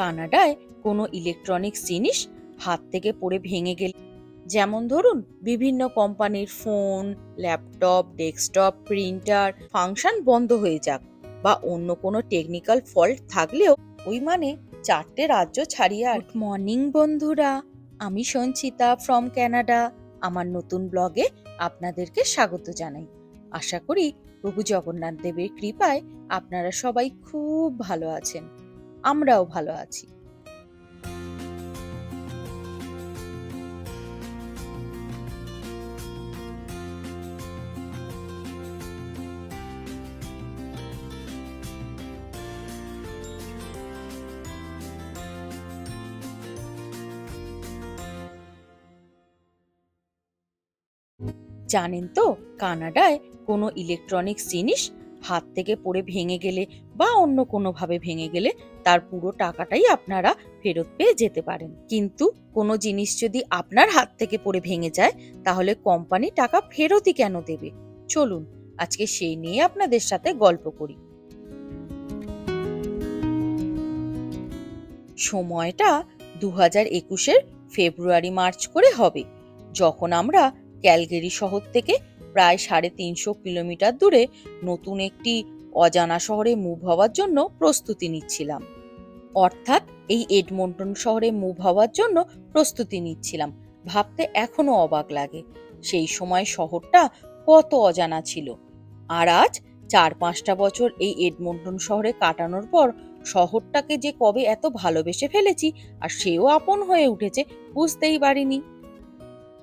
কানাডায় কোনো ইলেকট্রনিক্স জিনিস হাত থেকে পড়ে ভেঙে গেলে। যেমন ধরুন, বিভিন্ন কোম্পানির phone laptop desktop printer function বন্ধ হয়ে যাক বা অন্য কোনো টেকনিক্যাল ফল্ট থাকলেও ওই মানে চারটে রাজ্য ছাড়িয়ে আর মর্নিং বন্ধুরা। আমি সঞ্চিতা ফ্রম ক্যানাডা আমার নতুন ব্লগে আপনাদেরকে স্বাগত জানাই। আশা করি প্রভু জগন্নাথ দেবের কৃপায় আপনারা সবাই খুব ভালো আছেন। আমরাও ভালো আছি। জানেন তো, কানাডায় কোনো ইলেকট্রনিক্স জিনিস হাত থেকে পড়ে ভেঙে গেলে বা অন্য কোনোভাবে ভেঙে গেলে তার পুরো টাকাটাই আপনারা ফেরত পেয়ে যেতে পারেন। কিন্তু কোনো জিনিস যদি আপনার হাত থেকে পড়ে ভেঙে যায়, তাহলে কোম্পানি টাকা ফেরতই কেন দেবে? চলুন, আজকে সেই নিয়ে আপনাদের সাথে গল্প করি। সময়টা দু হাজার একুশের ফেব্রুয়ারি, মার্চ করে হবে। যখন আমরা ক্যালগেরি শহর থেকে প্রায় সাড়ে তিনশো কিলোমিটার দূরে নতুন একটি অজানা শহরে মুভ হওয়ার জন্য প্রস্তুতি নিচ্ছিলাম। অর্থাৎ এই এডমন্টন শহরে মুভ হওয়ার জন্য প্রস্তুতি নিচ্ছিলাম। ভাবতে এখনও অবাক লাগে। সেই সময় শহরটা কত অজানা ছিল। আর আজ চার পাঁচটা বছর এই এডমন্টন শহরে কাটানোর পর শহরটাকে যে কবে এত ভালোবেসে ফেলেছি আর সেও আপন হয়ে উঠেছে বুঝতেই পারিনি।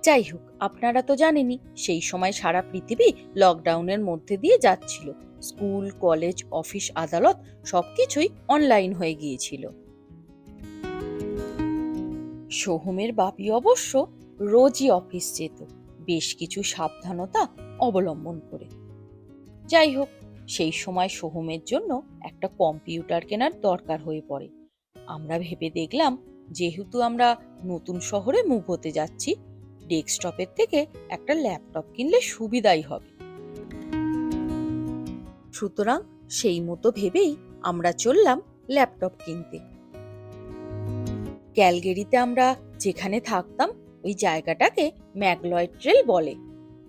যাই হোক, আপনারা তো জানেনই, সেই সময় সারা পৃথিবী লকডাউনের মধ্যে দিয়ে যাচ্ছিল। স্কুল, কলেজ, অফিস, আদালত সবকিছুই অনলাইন হয়ে গিয়েছিল। সোহমের বাপি অবশ্য রোজই অফিস যেত, বেশ কিছু সাবধানতা অবলম্বন করে। যাই হোক, সেই সময় সোহমের জন্য একটা কম্পিউটার কেনার দরকার হয়ে পড়ে। আমরা ভেবে দেখলাম, যেহেতু আমরা নতুন শহরে মুভ হতে যাচ্ছি ডেস্কটপের থেকে একটা ল্যাপটপ কিনলে সুবিধাই হবে। সুতরাং সেই মতো ভেবেই আমরা চললাম ল্যাপটপ কিনতে। ক্যালগেরিতে আমরা যেখানে থাকতাম, ওই জায়গাটাকে ম্যাগলয় ট্রেল বলে।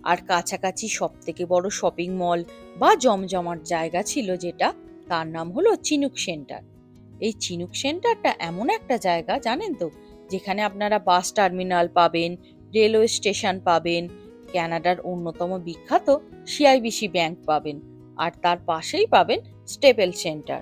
আর কাছাকাছি সব থেকে বড় শপিং মল বা জমজমাট জায়গা ছিল যেটা, তার নাম হলো চিনুক সেন্টার। এই চিনুক সেন্টারটা এমন একটা জায়গা, জানেন তো? যেখানে আপনারা বাস টার্মিনাল পাবেন রেলওয়ে স্টেশন পাবেন, ক্যানাডার অন্যতম বিখ্যাত সিআইবিসি ব্যাংক পাবেন, আর তার পাশেই পাবেন স্টেপেল সেন্টার।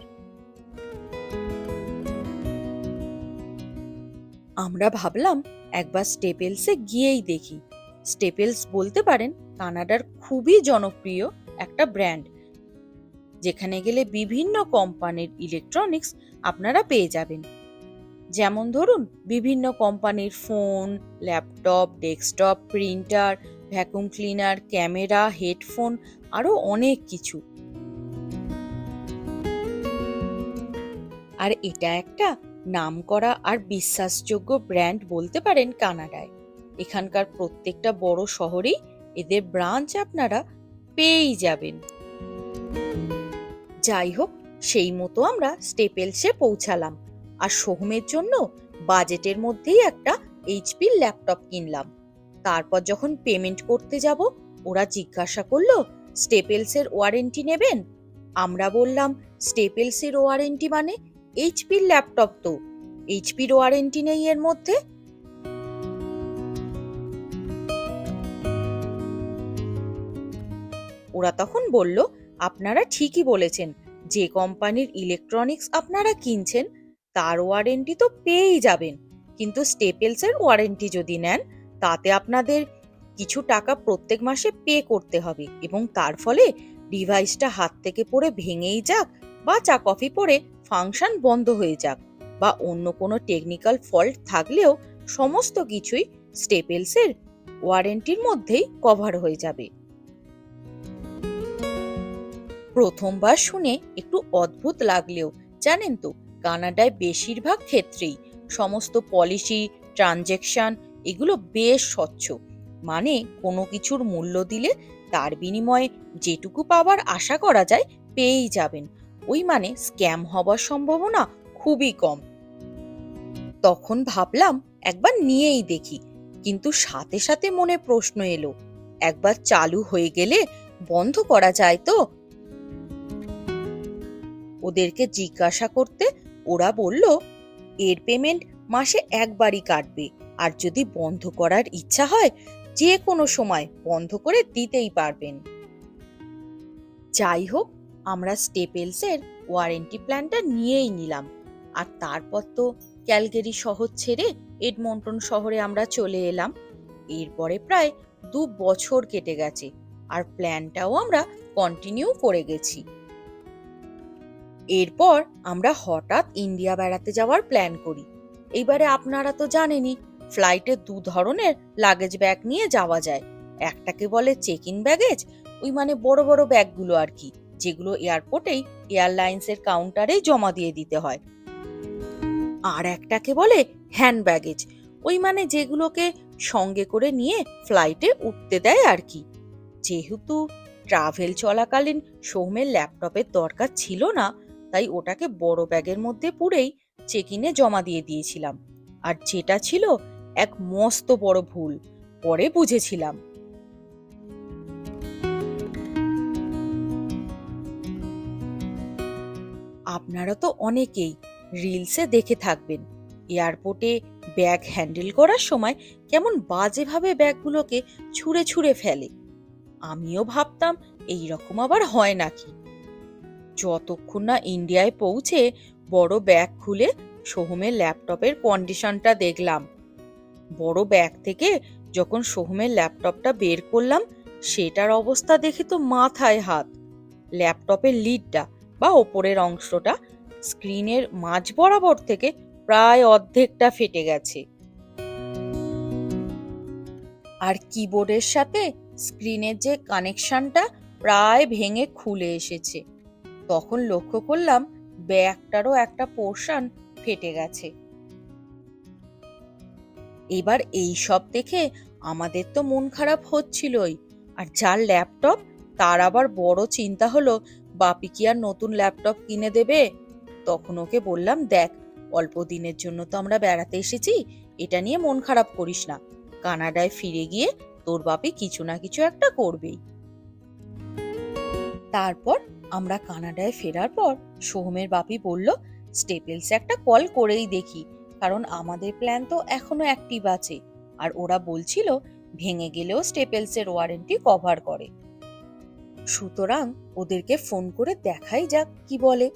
আমরা ভাবলাম একবার স্টেপেলসে গিয়েই দেখি। স্টেপেলস বলতে পারেন কানাডার খুবই জনপ্রিয় একটা ব্র্যান্ড। যেখানে গেলে বিভিন্ন কোম্পানির ইলেকট্রনিক্স আপনারা পেয়ে যাবেন। যেমন ধরুন, বিভিন্ন কোম্পানির phone, laptop, desktop, printer, vacuum cleaner, camera, headphone আরও অনেক কিছু। আর এটা একটা নামকরা আর বিশ্বাসযোগ্য ব্র্যান্ড বলতে পারেন কানাডায়। এখানকার প্রত্যেকটা বড় শহরেই এদের ব্রাঞ্চ আপনারা পেয়েই যাবেন। যাই হোক, সেই মতো আমরা স্টেপেলসে পৌঁছালাম। আর সোহমের জন্য বাজেটের মধ্যেই একটা এইচপির ল্যাপটপ কিনলাম। তারপর যখন পেমেন্ট করতে যাব, ওরা জিজ্ঞাসা করল স্টেপেলসের ওয়ারেন্টি নেবেন? আমরা বললাম স্টেপেলসের ওয়ারেন্টি মানে এইচপির ল্যাপটপ তো। এইচপির ওয়ারেন্টি নেই এর মধ্যে? ওরা তখন বলল, আপনারা ঠিকই বলেছেন। যে কোম্পানির ইলেকট্রনিক্স আপনারা কিনছেন তার ওয়ারেন্টি তো পেয়েই যাবেন। কিন্তু স্টেপেলসের ওয়ারেন্টি যদি নেন, তাতে আপনাদের কিছু টাকা প্রত্যেক মাসে পে করতে হবে এবং তার ফলে ডিভাইসটা হাত থেকে পড়ে ভেঙেই যাক বা চা কফি পরে ফাংশন বন্ধ হয়ে যাক বা অন্য কোনো টেকনিক্যাল ফল্ট থাকলেও সমস্ত কিছুই স্টেপেলসের ওয়ারেন্টির মধ্যেই কভার হয়ে যাবে। প্রথমবার শুনে একটু অদ্ভুত লাগলেও, জানেন তো কানাডায় বেশিরভাগ ক্ষেত্রেই সমস্ত পলিসি, ট্রানজেকশন এগুলো বেশ স্বচ্ছ। মানে কোনো কিছুর মূল্য দিলে তার বিনিময়ে যেটুকু পাওয়ার আশা করা যায় পেয়েই যাবেন। ওই মানে স্ক্যাম হবার সম্ভাবনা খুবই কম। তখন ভাবলাম একবার নিয়েই দেখি, কিন্তু সাথে সাথে মনে প্রশ্ন এলো, একবার চালু হয়ে গেলে বন্ধ করা যায় তো? ওদেরকে জিজ্ঞাসা করতে ওরা বলল, এর পেমেন্ট মাসে একবারই কাটবে। আর যদি বন্ধ করার ইচ্ছা হয়, যে কোনো সময় বন্ধ করে দিতেই পারবেন। যাই হোক, আমরা স্টেপেলসের ওয়ারেন্টি প্ল্যানটা নিয়েই নিলাম। আর তারপর তো ক্যালগেরি শহর ছেড়ে এডমন্টন শহরে আমরা চলে এলাম। এরপরে প্রায় দু বছর কেটে গেছে। আর প্ল্যানটাও আমরা কন্টিনিউ করে গেছি। এরপর আমরা হঠাৎ ইন্ডিয়া বেড়াতে যাওয়ার প্ল্যান করি। এইবারে আপনারা তো জানেনই ফ্লাইটে দু ধরনের লাগেজ ব্যাগ নিয়ে যাওয়া যায়। একটাকে বলে চেক ইন ব্যাগেজ ওই মানে বড় বড় ব্যাগগুলো আর কি, যেগুলো এয়ারপোর্টেই এয়ারলাইন্সের কাউন্টারেই জমা দিয়ে দিতে হয়। আর একটাকে বলে হ্যান্ড ব্যাগেজ ওই মানে যেগুলোকে সঙ্গে করে নিয়ে ফ্লাইটে উঠতে দেয় আর কি। যেহেতু ট্রাভেল চলাকালীন সৌমের ল্যাপটপের দরকার ছিল না তাই ওটাকে বড় ব্যাগের মধ্যে পুরেই চেক ইনে জমা দিয়ে দিয়েছিলাম। আর যেটা ছিল এক মস্ত বড় ভুল, পরে বুঝেছিলাম। আপনারা তো অনেকেই রিলসে দেখে থাকবেন, এয়ারপোর্টে ব্যাগ হ্যান্ডেল করার সময় কেমন বাজেভাবে ব্যাগগুলোকে ছুঁড়ে ছুঁড়ে ফেলে। আমিও ভাবতাম এই রকম আবার হয় নাকি? যতক্ষণ না ইন্ডিয়ায় পৌঁছে বড় ব্যাগ খুলে সোহমের ল্যাপটপের কন্ডিশনটা দেখলাম। বড় ব্যাগ থেকে যখন সোহমের ল্যাপটপটা বের করলাম, সেটার অবস্থা দেখে তো মাথায় হাত। ল্যাপটপের লিডটা বা ওপরের অংশটা স্ক্রিনের মাঝ বরাবর থেকে প্রায় অর্ধেকটা ফেটে গেছে। আর কিবোর্ডের সাথে স্ক্রিনের যে কানেকশনটা প্রায় ভেঙে খুলে এসেছে। তখন লক্ষ্য করলাম ব্যাগটারও একটা পোর্শন ফেটে গেছে। এবার এই সব দেখে আমাদের তো মন খারাপ হচ্ছিলই, আর যার ল্যাপটপ, তার আবার বড় চিন্তা হলো, বাপি কি আর নতুন ল্যাপটপ কিনে দেবে? তখন ওকে বললাম, দেখ, অল্প দিনের জন্য তো আমরা বেড়াতে এসেছি, এটা নিয়ে মন খারাপ করিস না। কানাডায় ফিরে গিয়ে তোর বাপি কিছু না কিছু একটা করবেই। তারপর আমরা কানাডায় ফেরার পর সোহমের বাপি বলল, স্টেপেলসে একটা কল করেই দেখি, কারণ আমাদের প্ল্যান তো এখনও অ্যাক্টিভ আছে। আর ওরা বলছিল, ভেঙে গেলেও স্টেপেলসের ওয়ারেন্টি কভার করে। সুতরাং ওদেরকে ফোন করে দেখাই যাক কি বলে।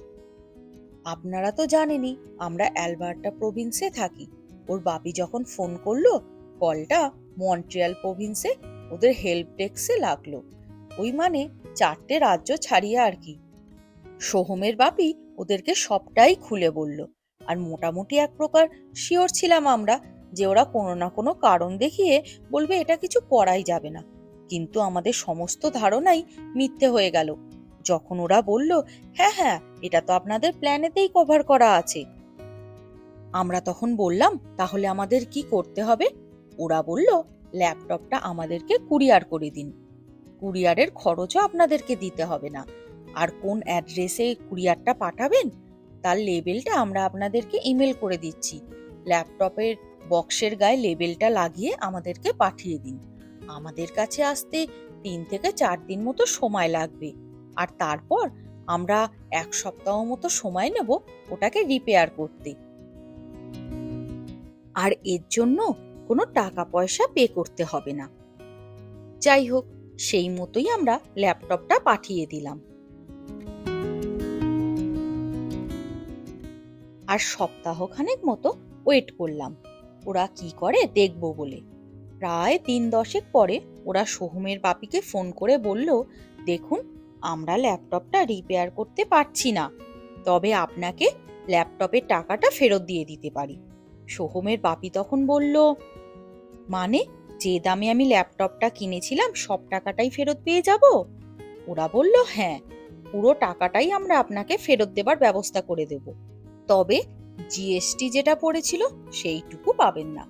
আপনারা তো জানেনই, আমরা অ্যালবার্টা প্রভিন্সে থাকি। ওর বাপি যখন ফোন করল, কলটা মন্ট্রিয়াল প্রভিন্সে ওদের হেল্প ডেস্কে লাগল। ওই মানে চারটে রাজ্য ছাড়িয়ে আর কি। সোহমের বাপি ওদেরকে সবটাই খুলে বলল, আর মোটামুটি এক প্রকার শিওর ছিলাম আমরা যে ওরা কোনো না কোনো কারণ দেখিয়ে বলবে এটা কিছু করাই যাবে না। কিন্তু আমাদের সমস্ত ধারণাই মিথ্যে হয়ে গেল। যখন ওরা বলল হ্যাঁ হ্যাঁ এটা তো আপনাদের প্ল্যানেতেই কভার করা আছে। আমরা তখন বললাম, তাহলে আমাদের কি করতে হবে? ওরা বলল, ল্যাপটপটা আমাদেরকে কুরিয়ার করে দিন। কুরিয়ারের খরচও আপনাদেরকে দিতে হবে না। আর কোন অ্যাড্রেসে কুরিয়ারটা পাঠাবেন, তার লেবেলটা আমরা আপনাদেরকে ইমেল করে দিচ্ছি। ল্যাপটপের বক্সের গায়ে লেবেলটা লাগিয়ে আমাদেরকে পাঠিয়ে দিন। আমাদের কাছে আসতে তিন থেকে চার দিন মতো সময় লাগবে। আর তারপর আমরা এক সপ্তাহ মতো সময় নেব ওটাকে রিপেয়ার করতে। আর এর জন্য কোনো টাকা পয়সা পে করতে হবে না। যাই হোক সেই মতোই আমরা ল্যাপটপটা পাঠিয়ে দিলাম। আর সপ্তাহখানেক মতো ওয়েট করলাম। ওরা কি করে দেখব বলে। প্রায় দিন দশেক পরে ওরা সোহমের বাপিকে ফোন করে বলল, দেখুন, আমরা ল্যাপটপটা রিপেয়ার করতে পারছি না। তবে আপনাকে ল্যাপটপের টাকাটা ফেরত দিয়ে দিতে পারি। সোহমের বাপি তখন বলল মানে যে দামে আমি ল্যাপটপটা কিনেছিলাম, সব টাকাটাই ফেরত পেয়ে যাব? ওরা বলল হ্যাঁ পুরো টাকাটাই আমরা আপনাকে ফেরত দেবার ব্যবস্থা করে দেব। তবে জিএসটি যেটা পড়েছিল, সেইটুকু পাবেন না।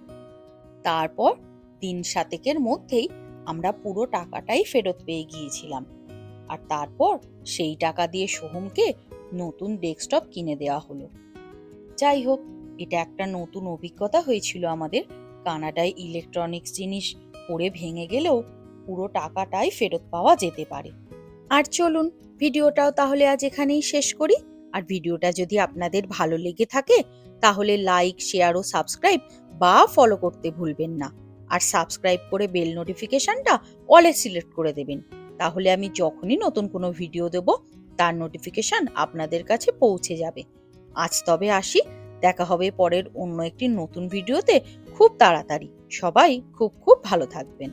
তারপর দিন সাতেকের মধ্যেই আমরা পুরো টাকাটাই ফেরত পেয়ে গিয়েছিলাম। আর তারপর সেই টাকা দিয়ে সোহমকে নতুন ডেস্কটপ কিনে দেওয়া হলো। যাই হোক, এটা একটা নতুন অভিজ্ঞতা হয়েছিল আমাদের। কানাডায় ইলেকট্রনিক্স জিনিস পড়ে ভেঙে গেলেও পুরো টাকাটাই ফেরত পাওয়া যেতে পারে। আর চলুন, ভিডিওটাও তাহলে আজ এখানেই শেষ করি। আর ভিডিওটা যদি আপনাদের ভালো লেগে থাকে, তাহলে লাইক শেয়ার ও সাবস্ক্রাইব বা ফলো করতে ভুলবেন না। আর সাবস্ক্রাইব করে বেল নোটিফিকেশনটা অলে সিলেক্ট করে দেবেন। তাহলে আমি যখনই নতুন কোনো ভিডিও দেব, তার নোটিফিকেশন আপনাদের কাছে পৌঁছে যাবে। আজ তবে আসি, দেখা হবে পরের অন্য একটি নতুন ভিডিওতে খুব তাড়াতাড়ি। সবাই খুব খুব ভালো থাকবেন।